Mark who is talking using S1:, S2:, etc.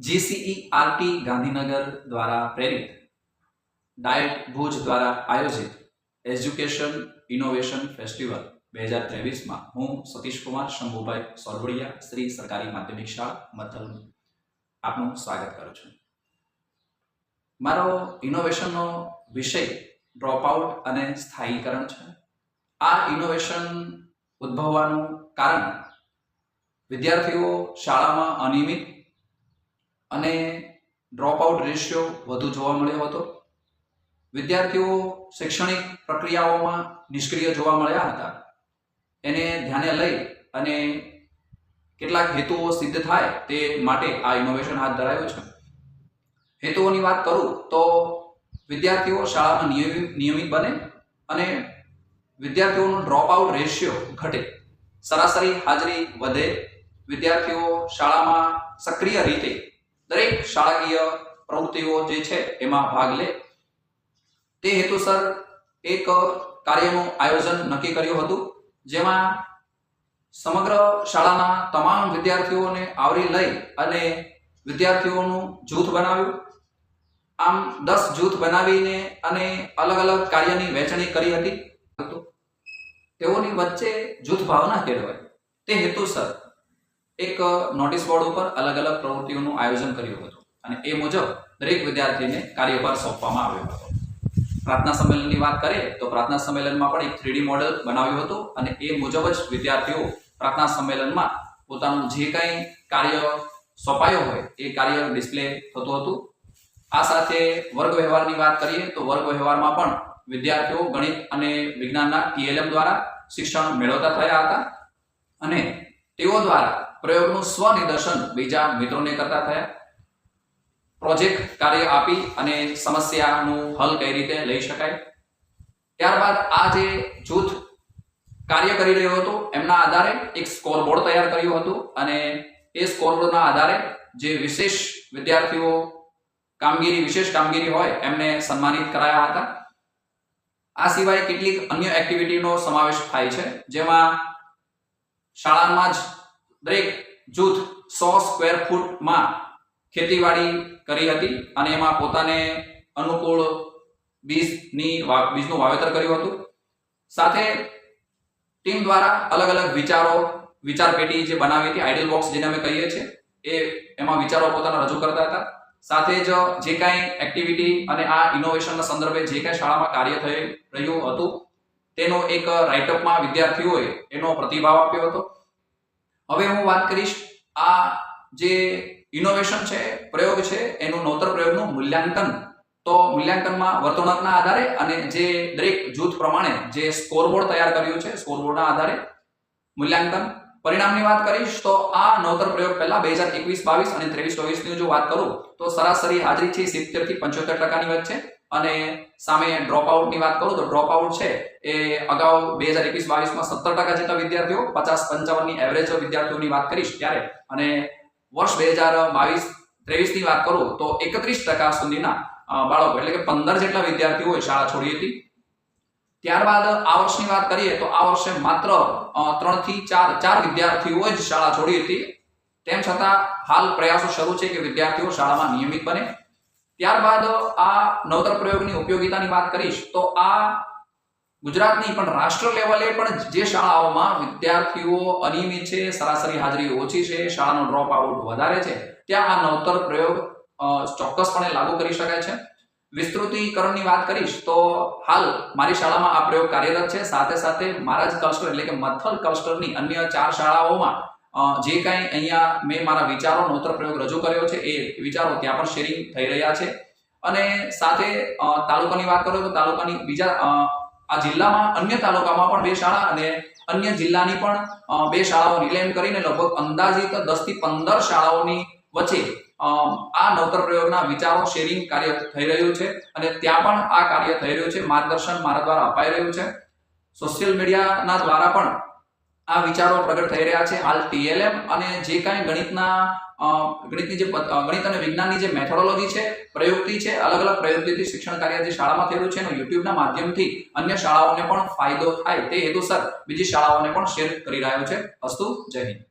S1: જીસીઈ RT Gandhinagar દ્વારા પ્રેરિત diet Bhuj દ્વારા આયોજિત એજ્યુકેશન ઇનોવેશન ફેસ્ટિવલ બે હજાર ત્રેવીસમાં હું સતીશ કુમાર શંભુભાઈ સોરવડિયા શ્રી સરકારી માધ્યમિક શાળા મથલ આપનું સ્વાગત કરું છું. મારો ઇનોવેશનનો વિષય ડ્રોપઆઉટ અને સ્થાયીકરણ છે. આ ઇનોવેશન ઉદ્ભવવાનું કારણ વિદ્યાર્થીઓ શાળામાં અનિયમિત અને ડ્રોપઆઉટ રેશિયો વધુ જોવા મળ્યો હતો. વિદ્યાર્થીઓ શૈક્ષણિક પ્રક્રિયાઓમાં નિષ્ક્રિય જોવા મળ્યા હતા. એને ધ્યાને લઈ અને કેટલાક હેતુઓ સિદ્ધ થાય તે માટે આ ઇનોવેશન હાથ ધરાયું છે. હેતુઓની વાત કરું તો વિદ્યાર્થીઓ શાળામાં નિયમિત નિયમિત બને અને વિદ્યાર્થીઓનો ડ્રોપઆઉટ રેશિયો ઘટે. સરાસરી હાજરી વધે. વિદ્યાર્થીઓ શાળામાં સક્રિય રીતે દરેક શાળાકીય પ્રવૃત્તિઓ જે છે એમાં ભાગ લે. તે હેતુસર એક કાર્યનું આયોજન નક્કી કર્યું હતું, જેમાં સમગ્ર શાળાના તમામ વિદ્યાર્થીઓને આવરી લઈ અને વિદ્યાર્થીઓનું જૂથ બનાવ્યું. આમ દસ જૂથ બનાવીને અને અલગ અલગ કાર્યની વહેંચણી કરી હતી. તેઓની વચ્ચે જૂથ ભાવના કેળવાય. તે હેતુસર એક નોટિસ બોર્ડ ઉપર અલગ અલગ પ્રવૃત્તિઓનું આયોજન કર્યું હતું. અને એ મુજબ દરેક વિદ્યાર્થીને કાર્યભાર સોંપવામાં આવ્યો હતો. પ્રાર્થના સંમેલનની વાત કરીએ તો પ્રાર્થના સંમેલનમાં પણ એક થ્રીડી મોડેલ બનાવ્યું હતું અને એ મુજબ જ વિદ્યાર્થીઓ પ્રાર્થના સંમેલનમાં પોતાનું જે કંઈ કાર્ય સોંપાયો હોય એ કાર્ય ડિસ્પ્લે થતું હતું. આ સાથે વર્ગ વ્યવહારની વાત કરીએ તો વર્ગ વ્યવહારમાં પણ વિદ્યાર્થીઓ ગણિત અને વિજ્ઞાનના ટીએલએમ દ્વારા શિક્ષણ મેળવતા થયા હતા અને તેઓ દ્વારા પ્રયોગનું સ્વનિદર્શન બીજા મિત્રોને કરતા થયા. પ્રોજેક્ટ કાર્ય આપી અને સમસ્યાનું હલ કઈ રીતે લઈ શકાય. ત્યારબાદ આ જે જૂથ કાર્ય કરી રહ્યો હતો, એમના આધારે એક સ્કોરબોર્ડ તૈયાર કર્યું હતું અને એ સ્કોરબોર્ડના આધારે જે વિશેષ વિદ્યાર્થીઓ કામગીરી, વિશેષ કામગીરી હોય, એમને સન્માનિત કરાયા હતા. આ સિવાય કેટલીક અન્ય એક્ટિવિટીનો સમાવેશ થાય છે, જેમાં શાળામાં જ દરેક જૂથ સો સ્ક્વેર ફૂટમાં ખેતીવાડી કરી હતી અને એમાં પોતાને અનુકૂળ બીજની બીજનું વાવેતર કર્યું હતું. સાથે ટીમ દ્વારા અલગ અલગ વિચારો, વિચાર પેટી જે બનાવી હતી આઈડિયલ બોક્સ જેને અમે કહીએ છીએ, એ એમાં વિચારો પોતાના રજૂ કરતા હતા. સાથે જ જે કાંઈ એક્ટિવિટી અને આ ઇનોવેશનના સંદર્ભે જે કાંઈ શાળામાં કાર્ય થઈ રહ્યું હતું, તેનો એક રાઇટઅપમાં વિદ્યાર્થીઓએ એનો પ્રતિભાવ આપ્યો હતો. હવે હું વાત કરીશ આ જે ઇનોવેશન છે, પ્રયોગ છે, એનું નવતર પ્રયોગનું મૂલ્યાંકન. તો મૂલ્યાંકનમાં વર્તણૂકના આધારે અને જે દરેક જૂથ પ્રમાણે જે સ્કોરબોર્ડ તૈયાર કર્યું છે સ્કોરબોર્ડના આધારે મૂલ્યાંકન પરિણામની વાત કરીશ તો આ નવતર પ્રયોગ પહેલા બે હજાર એકવીસ, બાવીસ અને ત્રેવીસ, ચોવીસની જો વાત કરું, તો સરાસરી હાજરી છે સિત્તેરથી પંચોતેર ટકાની વચ્ચે અને સામે ડ્રોપ આઉટની વાત કરું, તો ડ્રોપ આઉટ છે એ અગાઉ બે હજાર એકવીસ, બાવીસમાં સત્તર ટકા જેટલા વિદ્યાર્થીઓ, પચાસ પંચાવનની એવરેજ વિદ્યાર્થીઓની વાત કરીશ ત્યારે. અને વર્ષ બે હજાર બાવીસ, ત્રેવીસની વાત કરું, તો એકત્રીસ ટકા સુધીના બાળકો, એટલે કે પંદર જેટલા વિદ્યાર્થીઓએ શાળા છોડી હતી. ત્યારબાદ આ વર્ષની વાત કરીએ તો આ વર્ષે માત્ર ત્રણથી ચાર ચાર વિદ્યાર્થીઓએ જ શાળા છોડી હતી. તેમ છતાં હાલ પ્રયાસો શરૂ છે કે વિદ્યાર્થીઓ શાળામાં નિયમિત બને. ત્યારબાદ આ નવતર પ્રયોગની ઉપયોગિતાની વાત કરીશ તો આ ગુજરાતની પણ રાષ્ટ્ર લેવલે પણ જે શાળાઓમાં વિદ્યાર્થીઓ અનિયમિત છે, સરાસરી હાજરી ઓછી છે, શાળાનો ડ્રોપ આઉટ વધારે છે, ત્યાં આ નવતર પ્રયોગ ચોક્કસપણે લાગુ કરી શકાય છે. વિસ્તૃતીકરણની વાત કરીશ તો હાલ મારી શાળામાં આ પ્રયોગ કાર્યરત છે. સાથે સાથે મારા જ ક્લસ્ટર એટલે કે મથલ ક્લસ્ટરની અન્ય ચાર શાળાઓમાં જે કાંઈ અહીંયા મેં મારા વિચારો, નોતર પ્રયોગ રજૂ કર્યો છે એ વિચારો ત્યાં પણ શેરિંગ થઈ રહ્યા છે. અને સાથે તાલુકાની વાત કરો તો તાલુકાની બીજા આ જિલ્લામાં અન્ય તાલુકામાં પણ બે શાળા અને અન્ય જિલ્લાની પણ બે શાળાઓ રિલેમ કરીને લગભગ અંદાજિત દસથી પંદર શાળાઓની વચ્ચે આ નવતર પ્રયોગના વિચારો શેરિંગ કાર્ય થઈ રહ્યું છે અને ત્યાં પણ આ કાર્ય થઈ રહ્યું છે, માર્ગદર્શન મારા દ્વારા અપાઈ રહ્યું છે. સોશિયલ મીડિયાના દ્વારા પણ આ વિચારો પ્રગટ થઈ રહ્યા છે. હાલ ટીએલએમ અને જે કાંઈ ગણિતના ગણિતની જે ગણિત અને વિજ્ઞાનની જે મેથોડોલોજી છે, પ્રયુક્તિ છે, અલગ અલગ પ્રયુક્તિથી શિક્ષણ કાર્ય જે શાળામાં થયેલું છે એનો યુટ્યુબના માધ્યમથી અન્ય શાળાઓને પણ ફાયદો થાય તે હેતુસર બીજી શાળાઓને પણ શેર કરી રહ્યો છે. અસ્તુ, જય હિન્દ.